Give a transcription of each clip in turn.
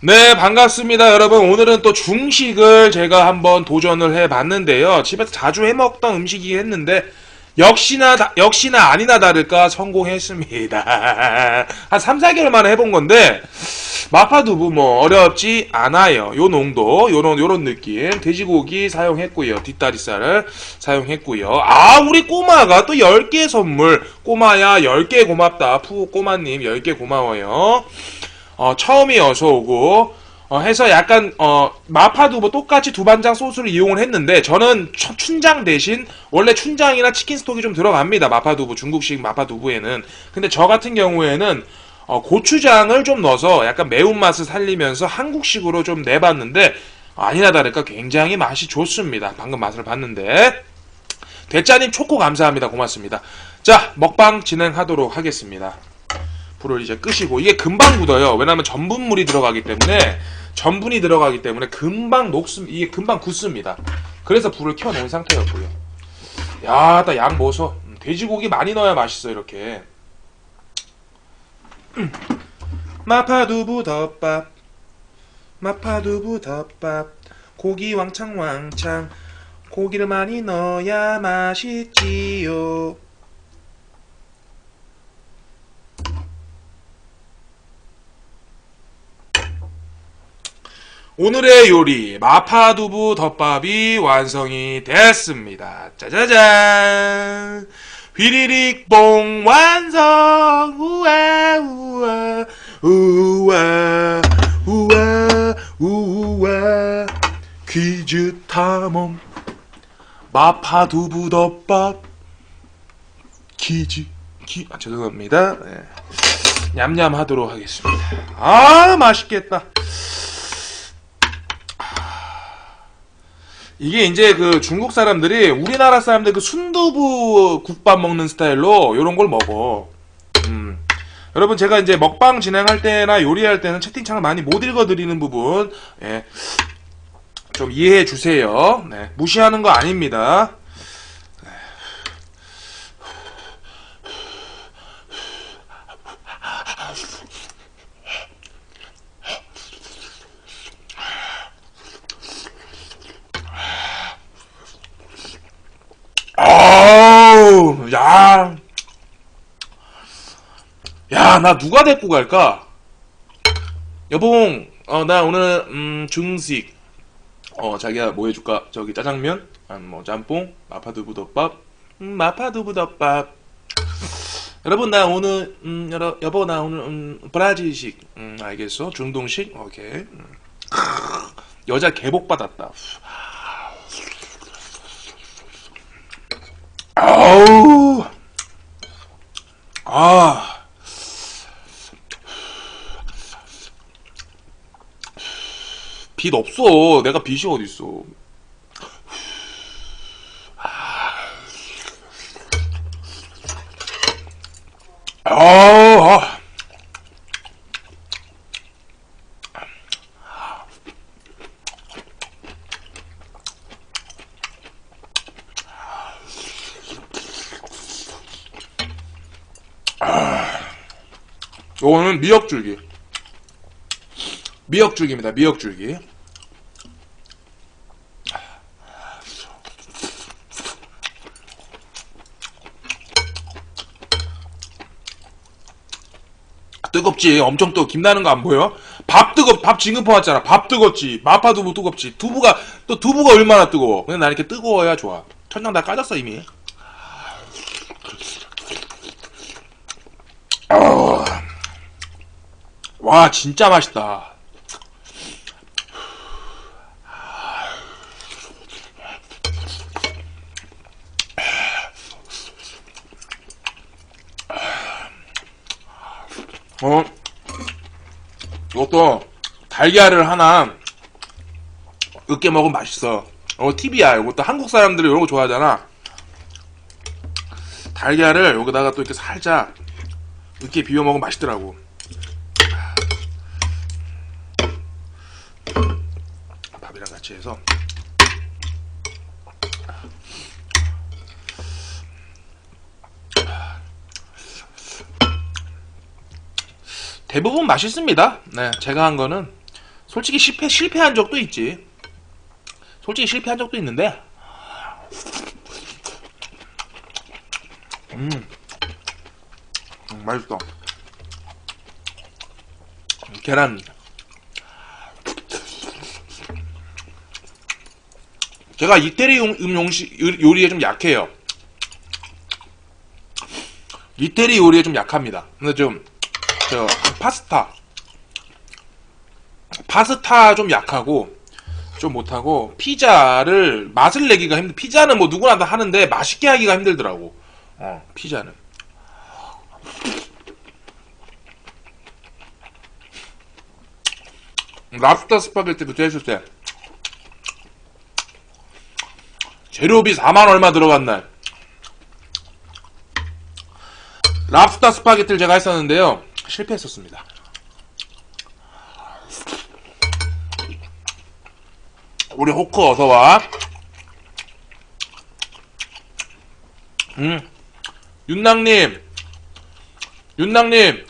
네, 반갑습니다, 여러분. 오늘은 또 중식을 제가 한번 도전을 해봤는데요. 집에서 자주 해먹던 음식이긴 했는데, 역시나, 다- 역시나 아니나 다를까 성공했습니다. 한 3, 4개월 만에 해본 건데, 마파두부 뭐 어렵지 않아요. 요 농도, 요런, 요런 느낌. 돼지고기 사용했고요. 뒷다리살을 사용했고요. 아, 우리 꼬마가 또 10개 선물. 꼬마야, 10개 고맙다. 푸 꼬마님, 10개 고마워요. 어, 처음이 어서 오고 어, 해서 약간 어, 마파두부 똑같이 두반장 소스를 이용을 했는데 저는 춘- 춘장 대신 원래 춘장이나 치킨 스톡이 좀 들어갑니다. 마파두부 중국식 마파두부에는. 근데 저 같은 경우에는 어, 고추장을 좀 넣어서 약간 매운맛을 살리면서 한국식으로 좀 내봤는데 아니나 다를까 굉장히 맛이 좋습니다. 방금 맛을 봤는데. 대짜님 초코 감사합니다. 고맙습니다. 자 먹방 진행하도록 하겠습니다 불을 이제 끄시고 이게 금방 굳어요. 왜냐하면 전분물이 들어가기 때문에 전분이 들어가기 때문에 금방 녹습 이게 금방 굳습니다. 그래서 불을 켜놓은 상태였고요. 야, 딱양 먹어서 음, 돼지고기 많이 넣어야 맛있어 이렇게. 음. 마파두부 덮밥, 마파두부 덮밥, 고기 왕창 왕창, 고기를 많이 넣어야 맛있지요. 오늘의 요리 마파두부 덮밥이 완성이 됐습니다. 짜자잔 휘리릭 봉 완성 우와 우와 우와 우와 우와 퀴즈 탐험 마파두부 덮밥 퀴즈 퀴 아, 죄송합니다. 네. 냠냠 하도록 하겠습니다. 아 맛있겠다. 이게 이제 그 중국 사람들이 우리나라 사람들 그 순두부 국밥 먹는 스타일로 요런 걸 먹어. 음. 여러분 제가 이제 먹방 진행할 때나 요리할 때는 채팅창을 많이 못 읽어드리는 부분 예. 좀 이해해 주세요. 네. 무시하는 거 아닙니다. 아우, 야. 야, 나 누가 데리고 갈까? 여봉, 어, 나 오늘, 음, 중식. 어, 자기야, 뭐 해줄까? 저기 짜장면? 아니, 뭐, 짬뽕? 마파두부 덮밥? 음, 마파두부 덮밥. 여러분, 나 오늘, 음, 여러, 여보, 나 오늘, 음, 브라질식. 음, 알겠어? 중동식? 오케이. 음. 여자 개복 받았다. 아우 아. 빛 없어. 내가 빛이 어디 있어 아, 아. 요거는 미역줄기. 미역줄기입니다. 미역줄기. 뜨겁지. 엄청 뜨거. 김나는 거 안 보여? 밥 뜨겁. 밥 지금 퍼왔잖아. 밥 뜨겁지. 마파두부 뜨겁지. 두부가 또 두부가 얼마나 뜨거워. 근데 나 이렇게 뜨거워야 좋아. 천장 다 까졌어 이미. 와 진짜 맛있다. 어 이것도 달걀을 하나 으깨 먹으면 맛있어. 어 팁이야. 이것도 한국 사람들이 이런 거 좋아하잖아. 달걀을 여기다가 또 이렇게 살짝 으깨 비벼 먹으면 맛있더라고. 밥이랑 같이 해서 대부분 맛있습니다. 네, 제가 한 거는 솔직히 실패 실패한 적도 있지. 솔직히 실패한 적도 있는데. 음, 음 맛있어. 계란. 제가 이태리 용- 음 요- 요리에 좀 약해요. 이태리 요리에 좀 약합니다. 근데 좀, 저, 파스타. 파스타 좀 약하고, 좀 못하고, 피자를 맛을 내기가 힘들, 피자는 뭐 누구나 다 하는데 맛있게 하기가 힘들더라고. 어, 피자는. 랍스터 스파게티 부터 했을 때, 재료비 4만 얼마 들어갔나? 랍스터 스파게티를 제가 했었는데요. 실패했었습니다. 우리 호크 어서와. 음. 윤낭님. 윤낭님.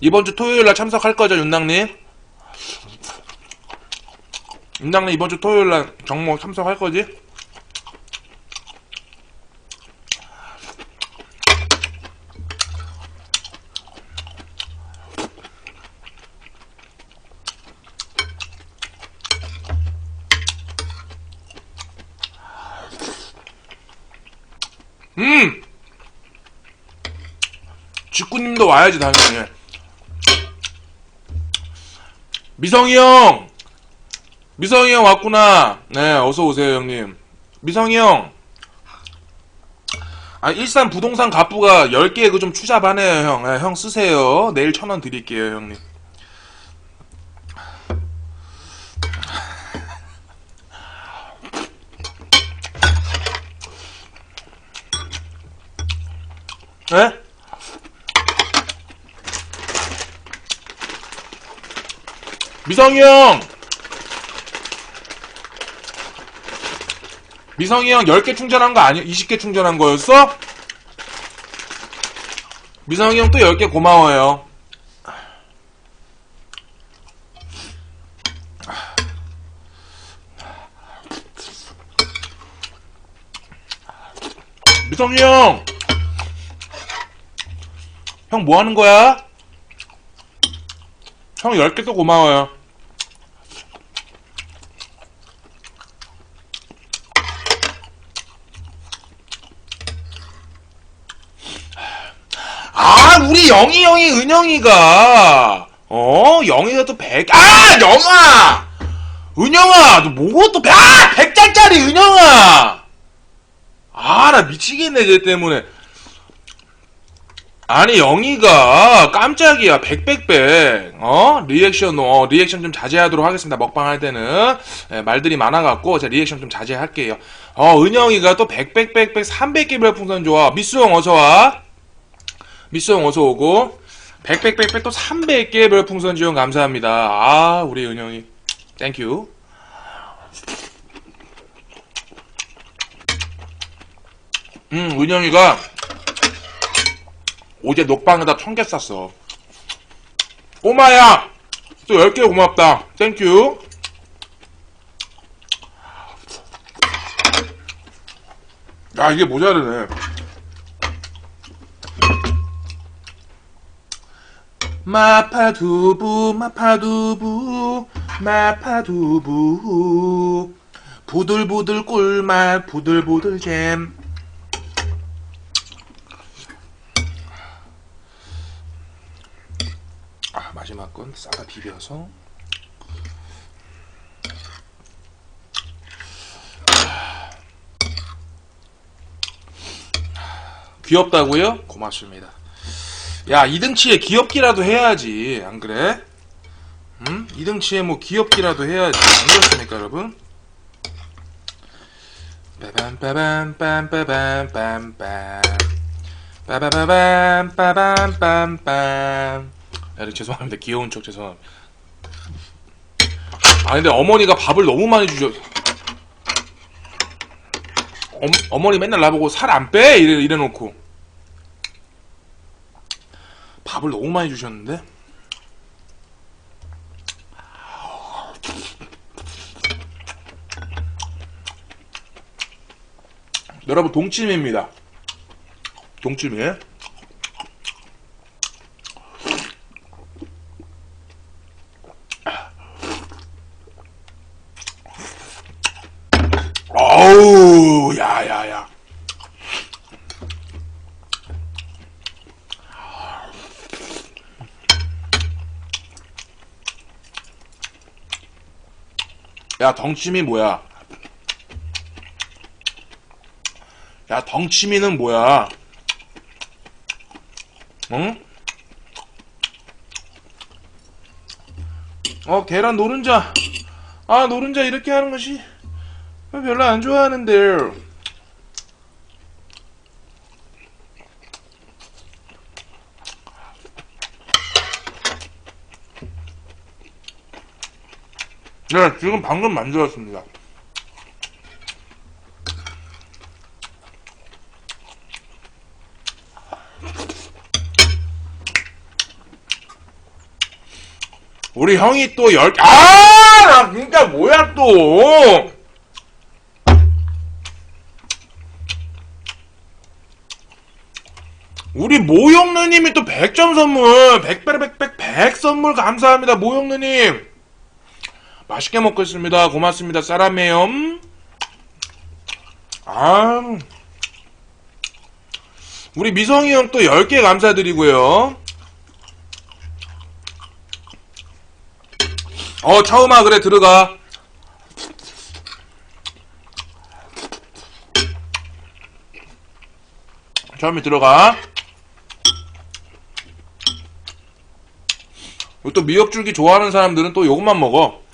이번 주 토요일 날 참석할 거죠, 윤낭님? 윤낭님 이번 주 토요일 날 정모 참석할 거지? 음! 직구님도 와야지, 당연히. 미성이 형! 미성이 형 왔구나. 네, 어서 오세요, 형님. 미성이 형! 아, 일산 부동산 갑부가 10개 그 좀 추잡하네요, 형. 네, 형 쓰세요. 내일 천 원 드릴게요, 형님. 네? 미성이 형! 미성이 형 10개 충전한 거 아니, 20개 충전한 거였어? 미성이 형 또 10개 고마워요. 미성이 형! 형 뭐 하는 거야? 형 10개 또 고마워요. 아, 우리 영희 형이 은영이가. 어? 영희가 또 백. 아, 영아, 은영아, 너 뭐고 또 백? 아, 백짜짜리 은영아. 아, 나 미치겠네 쟤 때문에. 아니 영희가 깜짝이야. 백백백. 어? 리액션 어 리액션 좀 자제하도록 하겠습니다. 먹방 할 때는. 예, 말들이 많아갖고 제가 리액션 좀 자제할게요. 어 은영이가 또 백백백백 300개 별풍선 좋아. 미수형 어서와 미수형 어서 오고 백백백백 또 300개 별풍선 지원 감사합니다 아 우리 은영이 땡큐 음 은영이가 어제 녹방에다 천개 쌌어. 꼬마야! 또 10개 고맙다. 땡큐. 야, 이게 모자르네. 마파두부, 마파두부, 마파두부. 부들부들 꿀맛, 부들부들 잼. 아, 마지막 건 싸다 비벼서. 귀엽다고요? 고맙습니다. 야, 이등치에 귀엽기라도 해야지. 안 그래? 응? 이등치에 뭐 귀엽기라도 해야지. 안 그렇습니까, 여러분? 빠바바밤 야, 죄송합니다. 귀여운 척 죄송합니다. 아 근데 어머니가 밥을 너무 많이 주셔. 어, 어머니 맨날 나보고 살 안 빼? 이래, 이래 놓고. 밥을 너무 많이 주셨는데? 여러분 동치미입니다. 동치미. 야, 덩치미 뭐야? 야, 덩치미는 뭐야? 응? 어, 계란 노른자. 아, 노른자 이렇게 하는 것이 별로 안 좋아하는데. 네, 지금 방금 만들었습니다. 우리 형이 또 열, 아! 나 진짜 뭐야 또! 우리 모형느님이 또 100점 선물, 100, 100, 100, 100, 100 선물 감사합니다, 모형느님! 맛있게 먹겠습니다. 고맙습니다, 사람이에요. 아, 우리 미성이 형 또 10개 감사드리고요. 어, 차우마, 그래, 들어가. 처음에 들어가. 또 미역줄기 좋아하는 사람들은 또 요것만 먹어.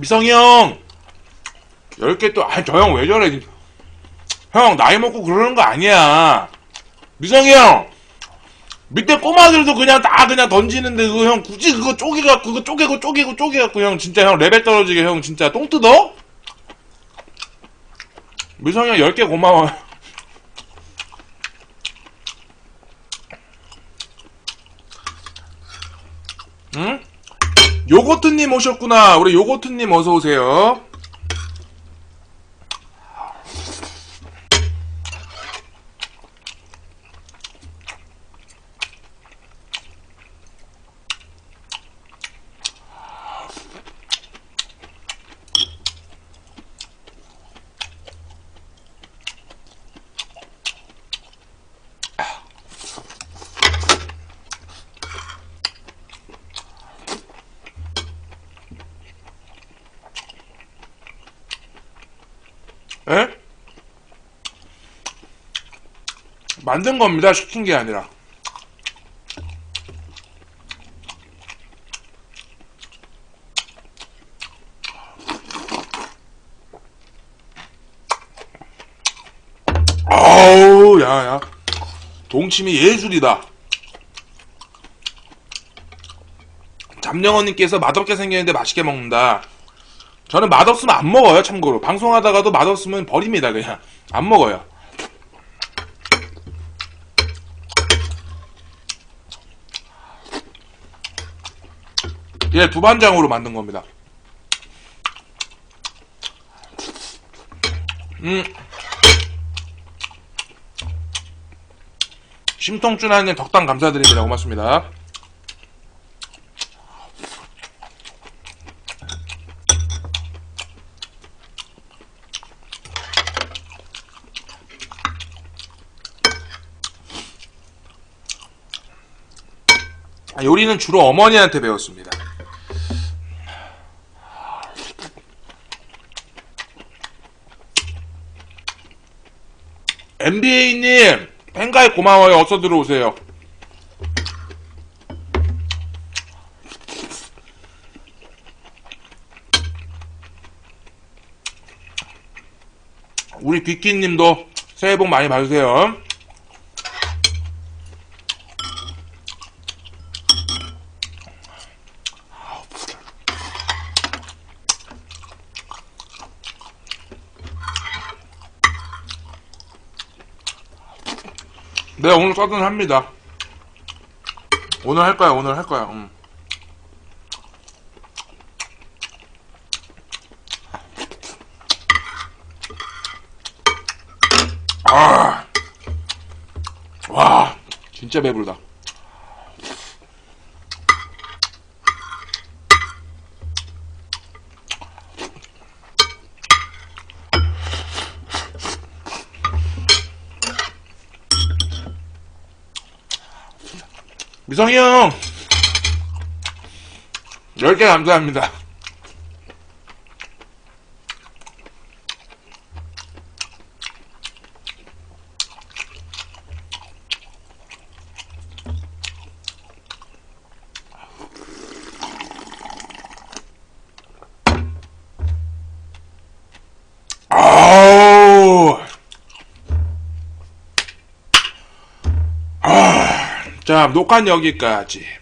미성이 형! 10개 또, 아, 저 형 왜 저래. 형, 나이 먹고 그러는 거 아니야. 미성이 형! 밑에 꼬마들도 그냥 다 그냥 던지는데 그거 형 굳이 그거 쪼개갖고 그거 쪼개고 쪼개고 쪼개갖고 형 진짜 형 레벨 떨어지게 형 진짜 똥 뜯어? 미성이 형 10개 고마워 응? 요거트님 오셨구나. 우리 요거트님 어서 오세요 에? 만든 겁니다. 시킨 게 아니라. 아우, 야, 야. 동치미 예술이다. 잠영어님께서 맛없게 생겼는데 맛있게 먹는다. 저는 맛없으면 안 먹어요, 참고로. 방송하다가도 맛없으면 버립니다, 그냥. 안 먹어요. 예, 두반장으로 만든 겁니다. 음. 심통준하님 덕당 감사드립니다. 고맙습니다. 아, 요리는 주로 어머니한테 배웠습니다. MBA님, 팬가입 고마워요. 어서 들어오세요. 우리 비키님도 새해 복 많이 받으세요. 내가 오늘 써든 합니다. 오늘 할 거야, 오늘 할 거야. 음. 아, 와, 진짜 배부르다. 미성이 형, 10개 감사합니다. 아, 자, 녹화는 여기까지.